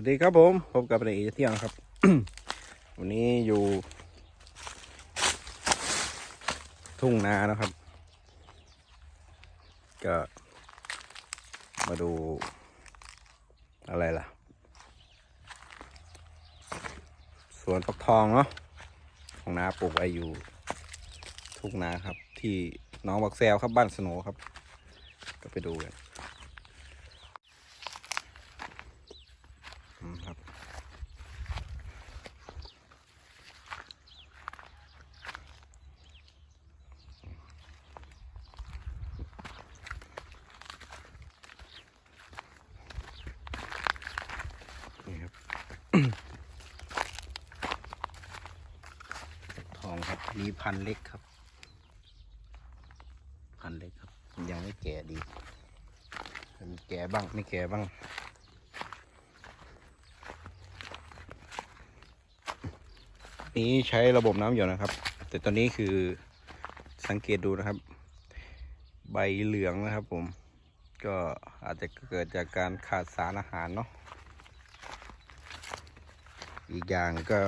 วัสดีครับผมพบกับในอีเที่ยงครับ วันนี้อยู่ ทุ่งนานะครับ ก็มาดูอะไรล่ะ สวนฟักทองเนาะของนาปลูกไว้อยู่ ทุ่งนาครับ ที่น้องบักแซวครับบ้านสโนครับ ก็ไปดูกันอืมครับ นี่ครับ ฟัก ทองครับนี่พันเล็กครับ พันเล็กครับ ยังไม่แก่ดีมีแก่บ้างไม่แก่บ้างนี้ใช้ระบบน้ำหยดนะครับ แต่ตอนนี้คือสังเกตดูนะครับ ใบเหลืองนะครับผม ก็อาจจะเกิดจากการขาดสารอาหารเนาะ อีกอย่างก็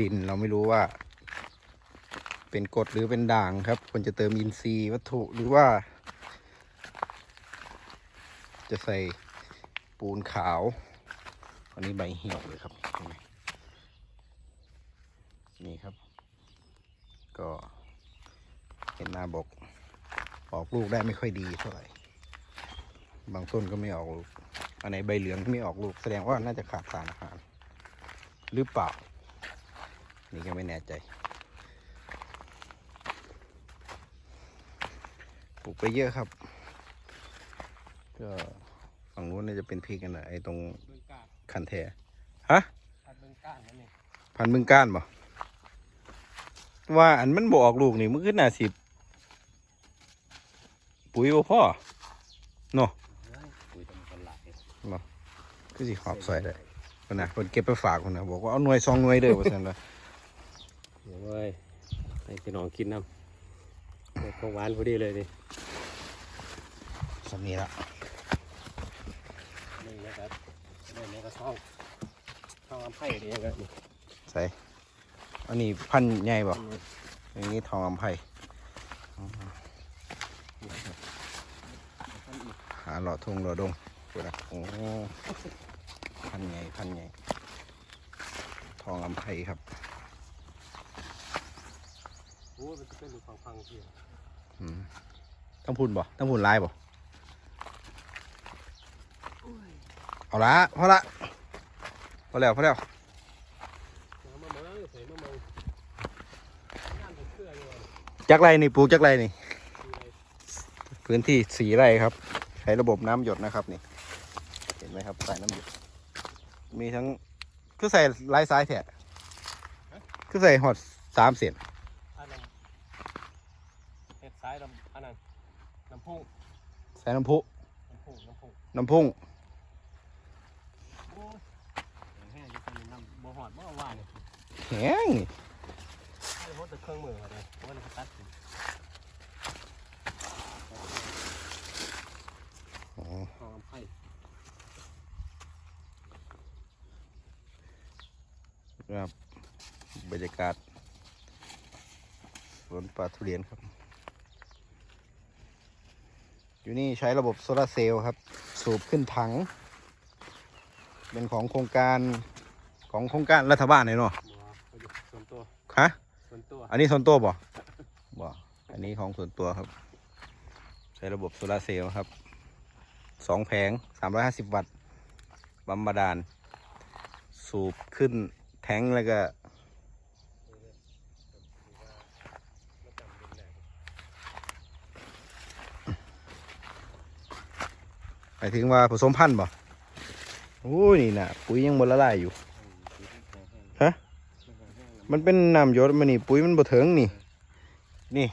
ดินเราไม่รู้ว่า เป็นกรดหรือเป็นด่างครับควรจะเติมอินทรีย์วัตถุหรือว่า จะใส่ปูนขาวอันนี้ใบเหี่ยวเลยครับเห็นไหมนี่ครับ ก็เห็นหน้าบอกออกลูกได้ไม่ค่อยดีเท่าไหร่ บางต้นก็ไม่ออกลูก อันไหนใบเหลืองไม่ออกลูกแสดงว่าน่าจะขาดสารอาหาร หรือเปล่า นี่ก็ไม่แน่ใจปลูกไปเยอะครับ ก็ฝั่งนู้นน่าจะเป็นพริกกันนะไอ้ตรงคันแทฮะพันมึงก้านบ่ว่าอันมันบออกลูกนี่มันขึ้นหนาสิบปุ๋ยบ่พ่อเนาะ หลายคือสิหอบใส่ได้คนน่ะคนเก็บไปฝากคนน่ะบอกว่าเอาหน่วยสองหน่วยเด้อว่าซั่นว่าเดี๋ยวเว้ยให้พี่น้องกินน้ำเด็กของหวานพอดีเลยนี่สำนี้ละนี่นะครับนี่นี่ก็ซ่องซ่องลำไผ่ดีนะครับนี่ใส่อันนี้พันธุ์ใหญ่บ่อันนี้ทองลำไผ่อ๋อหาหลอดทงหลอดดง ดูนะโอ้พันธุ์ใหญ่พันธุ์ใหญ่ทองลำไผ่ครับโอ้มันจะเป็นฟังฟังๆที่อืมต้องพูนบ่ต้องพูนลายบ่เอาละพอละพอแล้วพอแล้วน้ำมะเมืองใส่มะเมืองน้ำเป็นเครืออยู่ว่ะจักไรนี่ปลูกจักไรนี่มีอะไรพื้นที่สีไร่ครับ ใช้ระบบน้ำหยดนะครับนี่เห็น ไหมครับสายน้ำหยดมีทั้งคือใส่ลายซ้ายแถะคือใส่หอดสามเสียนอันนั้นเห็ดซ้ายลำอันนั้นน้ำพุ่งใส่น้ำพุน้ำพุ่งน้ำพุ่งน้ำพุ่งโอ้ยแห้งๆอยู่ตรงนี้น้ำบ่หอดบ่ว่าเนี่ยแห้งนี่ไอ้โหดแต่เครื่องมืออะไรเพราะว่าเราตัดสิอ๋อทองลำไผ่ ครับ บรรยากาศ สวนปลาทุเรียนครับ อยู่นี่ใช้ระบบโซลาร์เซลล์ครับ สูบขึ้นถัง เป็นของโครงการของโครงการรัฐบาลเลยเนาะบัวเขาอยู่ส่วนตัวฮะส่วนตัว อันนี้ส่วนตัวบ่บ่อันนี้ของส่วนตัวครับ ใช้ระบบโซลาร์เซลล์ครับสองแผงสามร้อยห้าสิบวัตต์บำบาดาลสูบขึ้น แทงแล้วก็หมายถึงว่าผสมพันธุ์บ่โอ้ยนี่นะปุ๋ยยังบนละลายอยู่ ฮะ มันเป็นน้ำหยศมันนี่ปุ๋ยมันบ่ถึงนี่ นี่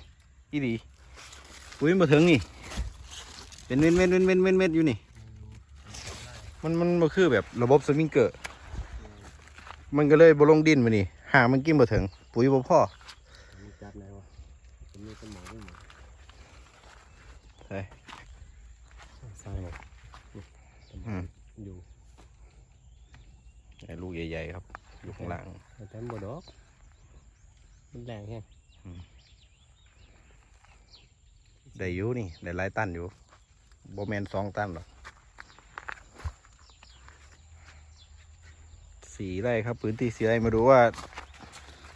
อีดี ปุ๋ยมันบ่ถึงนี่ เป็นเม็ดเม็ดเม็ดเม็ดเม็ดเม็ดอยู่นี่ มันมันบ่คือแบบระบบสปริงเกอร์ มันก็เลยบ่ลงดินมานี่หามันกินบ่ถึง ปุ๋ยบ่พอมีจัดไหนวะผมมีสมองด้วยมั้งใช่ใช่เลยอืมอยู่ไอ้ลูกใหญ่ๆครับ อยู่ข้างล่างแต่มันบ่ดอกมันแรงแฮงได้อยู่นี่ ได้หลายตันอยู่โบแมนสองตันหรอก สีไร่ครับพื้นที่สีไร่มาดูว่า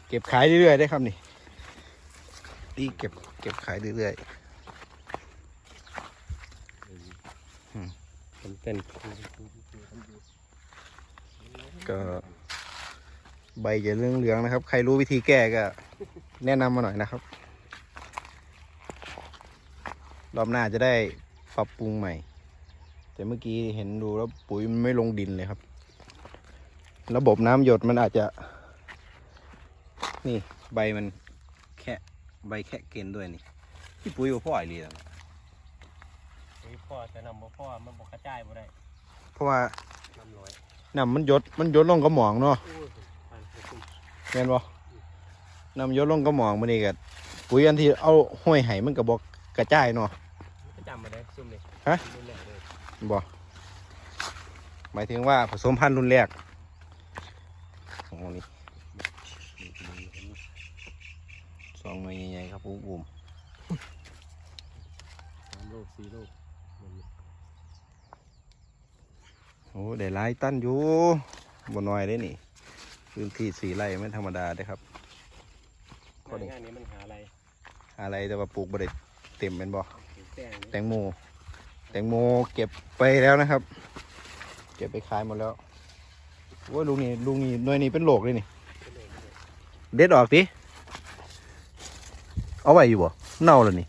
เก็บขายเรื่อยๆได้ครับนี่นี่เก็บเก็บขายเรื่อยมันเป็นๆก็ใบจะเหลืองๆนะครับ ใครรู้วิธีแก้ก็ แนะนำมาหน่อยนะครับ รอบหน้าจะได้ปรับปรุงใหม่ แต่เมื่อกี้เห็นดูแล้วปุ๋ยมันไม่ลงดินเลยครับ ระบบน้ำหยดมันอาจจะ นี่ใบมันแค่ใบแค่เกณฑ์ด้วยนี่ที่ปุ๋ยกับพ่อไอรีแล้วปุ๋ยพ่อจะนำบ่พ่อมันบ่กระจายบ่ได้เพราะว่าน้ำน้อยน้ำมันหยดมันหยดลงกระหมองเนาะโอ้ยผ่านไปซุ่มเห็นบ่น้ำหยดลงกระหมองมันนี่ก็ปุ๋ยอันที่เอาห้อยไห้มันก็บอกกระจายเนาะก็จำมาได้ซุ่มนี่ฮะรุ่นแรกเลยบ่หมายถึงว่าผสมพันธุ์รุ่นแรก โอ้นี่สองหน่วยใหญ่ๆครับปุ๊บบุมสามโลกสี่โลกมันโอ้ได้หลายตันอยู่บนน้อยได้นี่ พื้นที่สีไร่ไม่ธรรมดาได้อครับหน้างานนี้มันหาอะไรอะไรแต่ว่าปลูกบ่ได้เต็มเป็นบ่แป้งแตงโมแตงโมเก็บไปแล้วนะครับ เก็บไปขายหมดแล้ว โอ้ยลุงนี่ลุงนี่หน่วยนี้เป็นโรคเลยนี่ เด็ดออกดิเอาไว้อยู่บ่เน่าแล้วนี่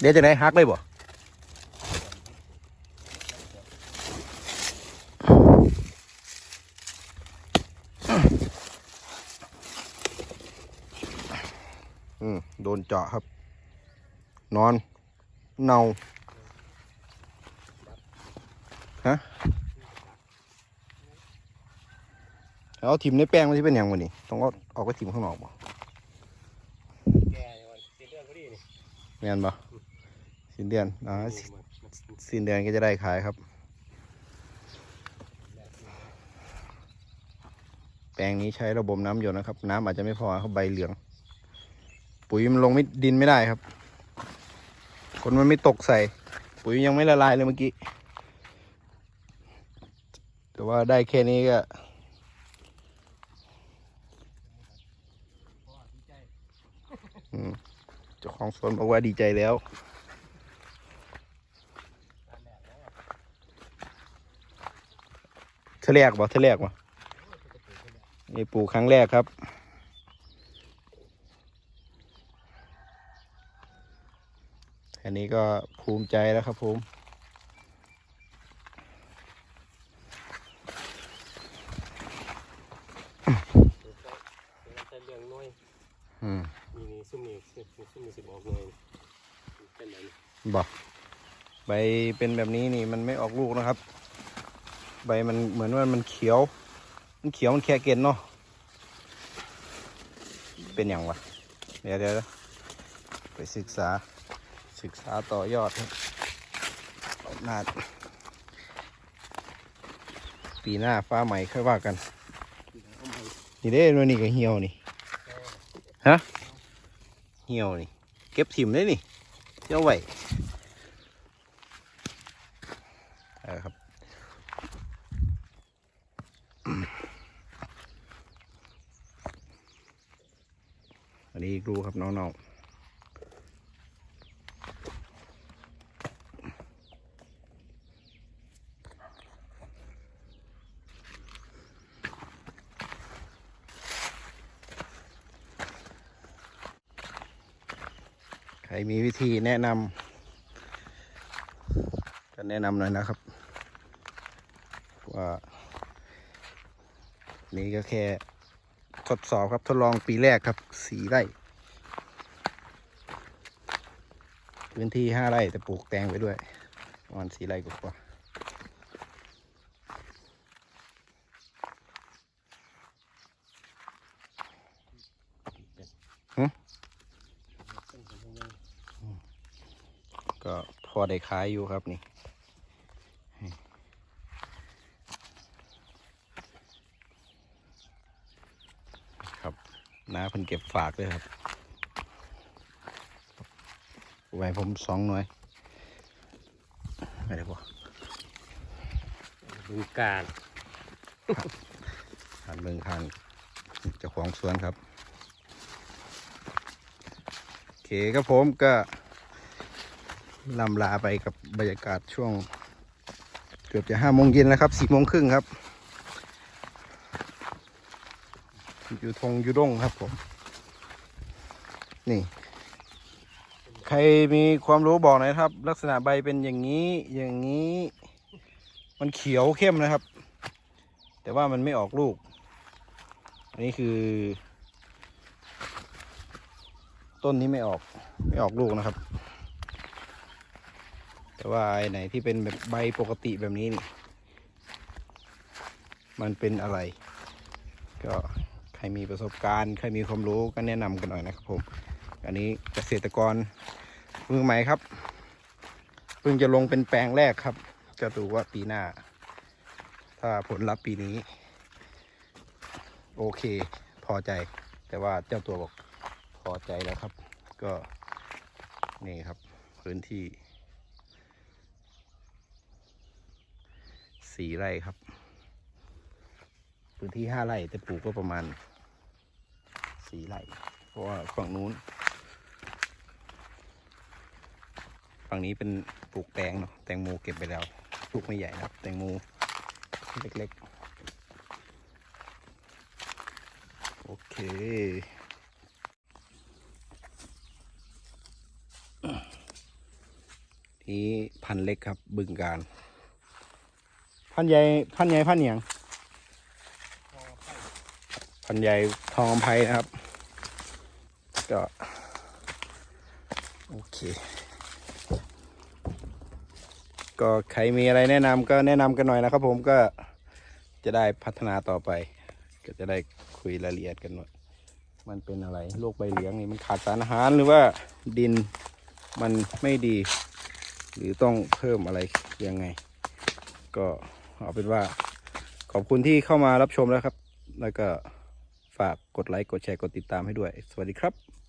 เด็ดจะไหนหักเลยบ่อืมโดนเจาะครับ นอน เน่า ฮะเอาทิมในแป้งมันจะเป็นอย่างวะนี่ต้องเอาออกไปทิมข้างนอกบ่แก่ยังวันสิ้นเดือนพอดีนี่แม่นบ่สิ้นเดือนอ่าสิมันมันมันสิ้นเดือนก็จะได้ขายครับ แปลงนี้ใช้ระบบน้ำหยดนะครับ น้ำอาจจะไม่พอครับใบเหลือง ปุ๋ยมันลงไม่ดินไม่ได้ครับ คนมันไม่ตกใส่ ปุ๋ยยังไม่ละลายเลยเมื่อกี้แต่ ว่าได้แค่นี้ก็ เจ้าของสวนบอกว่าดีใจแล้วเทอแรกบ่เทอแรกบ่นี่ปลูกครั้งแรกครับอันนี้ก็ภูมิใจแล้วครับผม เป็นแต่เรื่องน้อย อืม นี่นี่ ซุ่มนี่ซุ่มนี่สิบอกหน่อยเป็นแบบนี้บอกใบเป็นแบบนี้นี่มันไม่ออกลูกนะครับ ใบมันเหมือนว่ามันเขียว มันเขียวมันแค่เกณฑ์เนาะเป็นอย่างวะเดี๋ยวเดี๋ยวไปศึกษาศึกษาต่อยอดหน้าปีหน้าฟ้าใหม่ค่อยว่ากัน นี่เด้นู่นนี่ก็เหี่ยวนี่ ฮะ เหี่ยวนี่ เก็บถิ่มได้นี่เจ้าไว้เออครับอันนี้รูครับน้องๆ มีวิธีแนะนำจะแนะนำหน่อยนะครับ ว่า นี่ก็แค่ทดสอบครับทดลองปีแรกครับสีไร่พื้นที่ห้าไร่แต่ปลูกแตงไปด้วยประมาณสีไร่กว่า เป็นคนยังไง ๆก็พ ออได้ขายอยู่ครับนี่ครับน้าเพิ่นเก็บฝากเลยครับไว้ผมสองหน่วยไม่ได้ปะบึงการทานเมืองทานเจ้าของสวนครับ โอเคครับผมก็ ลำลาไปกับบรรยากาศช่วง เกือบจะห้าโมงเย็นแล้วครับสี่โมงครึ่งครับ อยู่ทงอยู่ร่งครับผม นี่ ใครมีความรู้บอกหน่อยครับ ลักษณะใบเป็นอย่างนี้อย่างนี้ มันเขียวเข้มนะครับ แต่ว่ามันไม่ออกลูก อันนี้คือ ต้นนี้ไม่ออกไม่ออกลูกนะครับ แต่ว่าไอ้ไหนที่เป็นแบบใบปกติแบบนี้นี่มันเป็นอะไร ก็ใครมีประสบการณ์ ใครมีความรู้ก็แนะนำกันหน่อยนะครับผม อันนี้เกษตรกรมือใหม่ครับ เพิ่งจะลงเป็นแปลงแรกครับ จะดูว่าปีหน้า ถ้าผลลัพธ์ปีนี้ โอเค พอใจ แต่ว่าเจ้าตัวบอกพอใจแล้วครับ ก็นี่ครับพื้นที่ สี่ไร่ครับ พื้นที่ห้าไร่แต่ปลูกก็ประมาณสี่ไร่เพราะว่าฝั่งนู้น ฝั่งนี้เป็นปลูกแตงเนาะแตงโมเก็บไปแล้วปลูกไม่ใหญ่นะครับ แตงโมเล็กๆ โอเคนี่พันเล็กครับบึงการ พันใหญ่พันใหญ่พันเหนียงพันใหญ่ทองไพนะครับ ก็โอเค ก็ใครมีอะไรแนะนำก็แนะนำกันหน่อยนะครับผมก็จะได้พัฒนาต่อไป ก็จะได้คุยรายละเอียดกันหน่อยมันเป็นอะไรโรคใบเหลืองนี่มันขาดสารอาหารหรือว่าดินมันไม่ดี หรือต้องเพิ่มอะไรยังไง ก็ เอาเป็นว่าขอบคุณที่เข้ามารับชมแล้วครับ แล้วก็ฝากกดไลค์กดแชร์กดติดตามให้ด้วย สวัสดีครับ